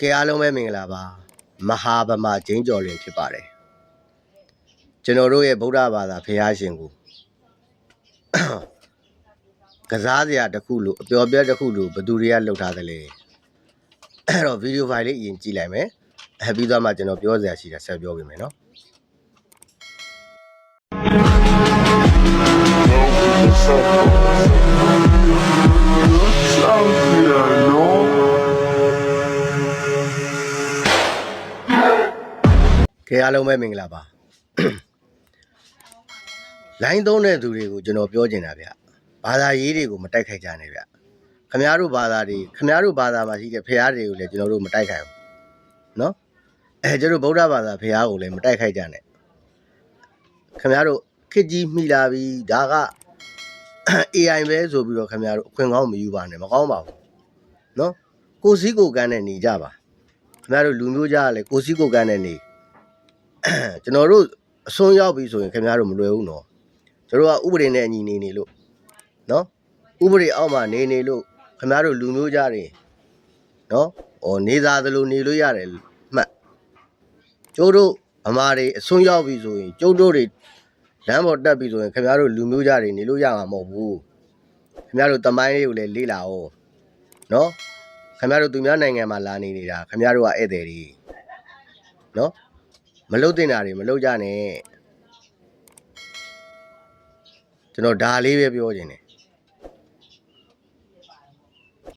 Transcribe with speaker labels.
Speaker 1: ကဲအားလုံးပဲမင်္ဂလာပါမဟာဗမာဂျင်းကျော်လင်ဖြစ်ပါတယ်ကျွန်တော်တို့ရဲ့ဗုဒ္ဓဘာသာဖះရှင်ကိုကစားစရာတစ်ခုလို့အပျော်ပြက်တစ်ခုလို့ဘယ်သူတွေကလှုပ်ထားသလဲအဲ့တော့ဗီဒီယိုဖိုင်လေးအရင်ကြည့်လိုက်မယ်အဲပြီးတော့မှကျွန်တော်ပြောစရာရှိတာဆက်ပြောပေးမယ်နော် ကဲအားလုံးပဲမင်္ဂလာပါလိုင်းသုံးတဲ့သူတွေကိုကျွန်တော်ပြောချင်တာဗျဘာသာရေးတွေကိုမတိုက်ခိုက်ကြနဲ့ဗျခမည်းတော်ဘာသာတွေခမည်းတော်ဘာသာမှာရှိတဲ့ဖရားတွေကိုလည်းကျွန်တော်တို့မတိုက်ခိုက်ဘူးနော်အဲကျွန်တော်ဗုဒ္ဓဘာသာဖရားကိုလည်းမတိုက်ခိုက်ကြနဲ့ခမည်းတော်ခစ်ကြီးမိလာပြီဒါက AI ပဲဆိုပြီးတော့ခမည်းတော်အခွင့်ကောင်းမယူပါနဲ့မကောင်းပါဘူးနော်ကိုစည်းကိုကန်းနဲ့နေကြပါခမည်းတော်လူမျိုးကြလည်းကိုစည်းကိုကန်းနဲ့နေ ကျွန်တော်တို့အစွန်းရောက်ပြီဆိုရင်ခင်ဗျားတို့မလွယ်ဘူးနော်ကျွန်တော်ကဥပဒေနဲ့အညီနေနေလို့နော်ဥပဒေအောက်မှာနေနေလို့ခင်ဗျားတို့လူမျိုးကြတယ်နော်ဟောနေသားသလိုနေလို့ရတယ်မှတ်ကျိုးတို့အမားတွေအစွန်းရောက်ပြီဆိုရင်ကျုပ်တို့တွေလမ်းပေါ်တက်ပြီဆိုရင်ခင်ဗျားတို့လူမျိုးကြတယ်နေလို့ရမှာမဟုတ်ဘူးခင်ဗျားတို့တမိုင်းလေးကိုလည်းလေ့လာအောင်နော်ခင်ဗျားတို့သူများနိုင်ငံမှာလာနေနေတာခင်ဗျားတို့ကဧည့်သည်တွေနော် မလုတ်တင်တာတွေမလုတ်ကြနဲ့ကျွန်တော်ဒါလေးပဲပြောခြင်းတယ်